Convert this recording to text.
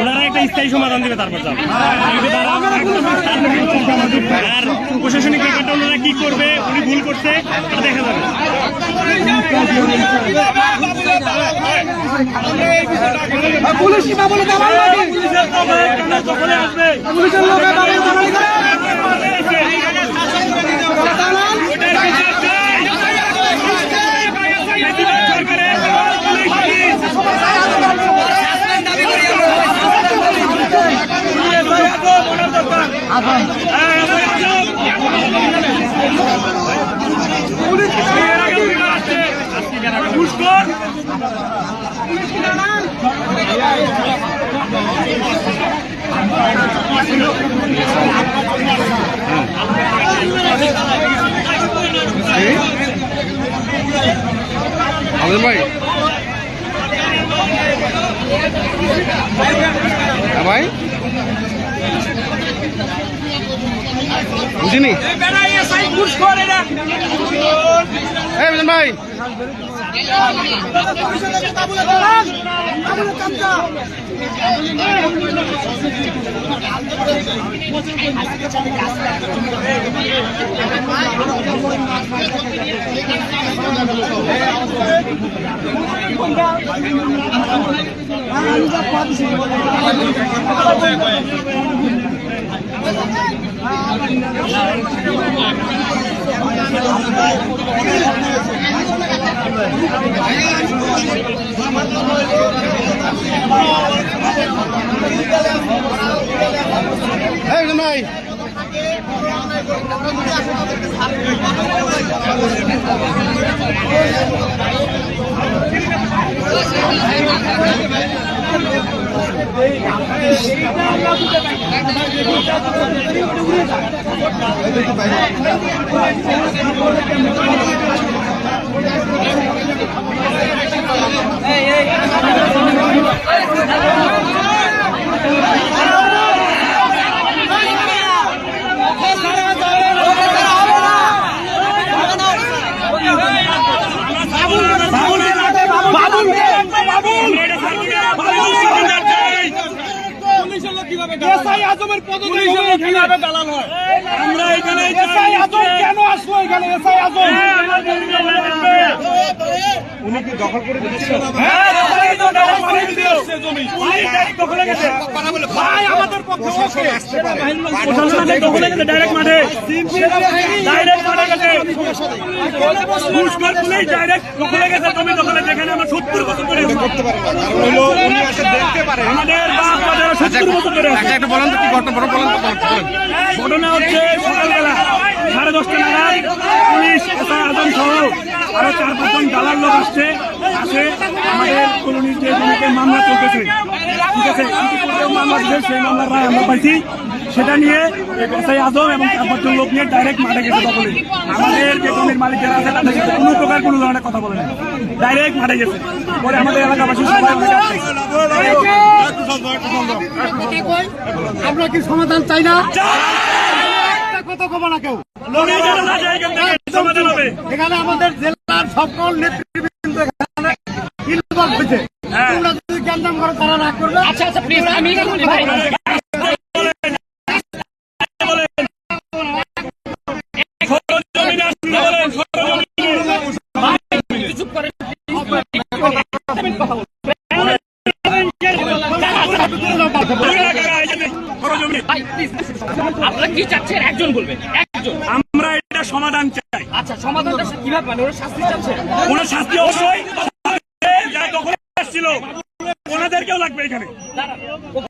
ওনারা একটা স্থায়ী সমাধান দিবে তারপর আর প্রশাসনিক ব্যাপারটা ওনারা কি করবে, উনি ভুল করছে দেখা যাবে। পুলিশ কি বলে নাকি পুলিশের লোক দখলে আসবে পুলিশের লোক আমাদের ভাই ভাই বুঝিনি ভাই। এই মিজান ভাই বাবুল বাবুল এসআই আজমের পদবি কীভাবে দালাল হয়? আমরা এখানে এসআই আজম কেন আসলো এখানে? এসআই আজম। উনি কি দখল করে দিচ্ছিল হ্যাঁ দখল করে দিচ্ছে জমি দখলে গেছে। ভাই আমাদের পক্ষে ওকে। প্রশাসনের দখলে গেছে ডাইরেক্ট মাঠে। ডাইরেক্ট মাঠে গেছে। পুষ্কর পুলিশ ডাইরেক্ট দখলে গেছে। জমি দখলে যেখানে আমরা সত্তর বছর ধরে করতে পারি আমাদের বাপ দাদারা সত্তর বছর একটা ঘটনা বড় হচ্ছে সকালবেলা সাড়ে দশটা নাগাদ পুলিশ, এসআই আজম সহ আরও চার পাঁচজন দালাল লোক আসছে, আসে আমাদের কলোনির যে মামলা চলতেছে। ঠিক আছে মামলা সেই মামলার রায় আমরা পাইছি। সেটা নিয়ে এসআই আজম এবং চার পাঁচজন লোক নিয়ে ডাইরেক্ট মাঠে গেছে দখলে আমাদের যে জমির মালিক যারা আছে তাদের সাথে কোনো প্রকার কোনো ধরনের কথা বলে না ডাইরেক্ট মাঠে গেছে। পরে আমাদের এলাকাবাসী সবাই আমরা কি সমাধান চাই না? কথা কব কেউ। এখান থেকে সমাধান হবে। এখানে আমাদের জেলার সকল নেতৃবৃন্দ এখানে ইনভলভ হয়েছে? হ্যাঁ। তোমরা যদি গ্যান্দাম করো তারা না করবে। আচ্ছা আচ্ছা প্লিজ আমি আপনারা কি চাচ্ছেন? একজন বলবেন। একজন। আমরা এটা সমাধান চাই। আচ্ছা সমাধানটা কীভাবে মানে ওরা শাস্তি চাচ্ছেন কোন শাস্তি অবশ্যই। যারা দখলে আসছিল ওনাদেরকেও লাগবে এখানে।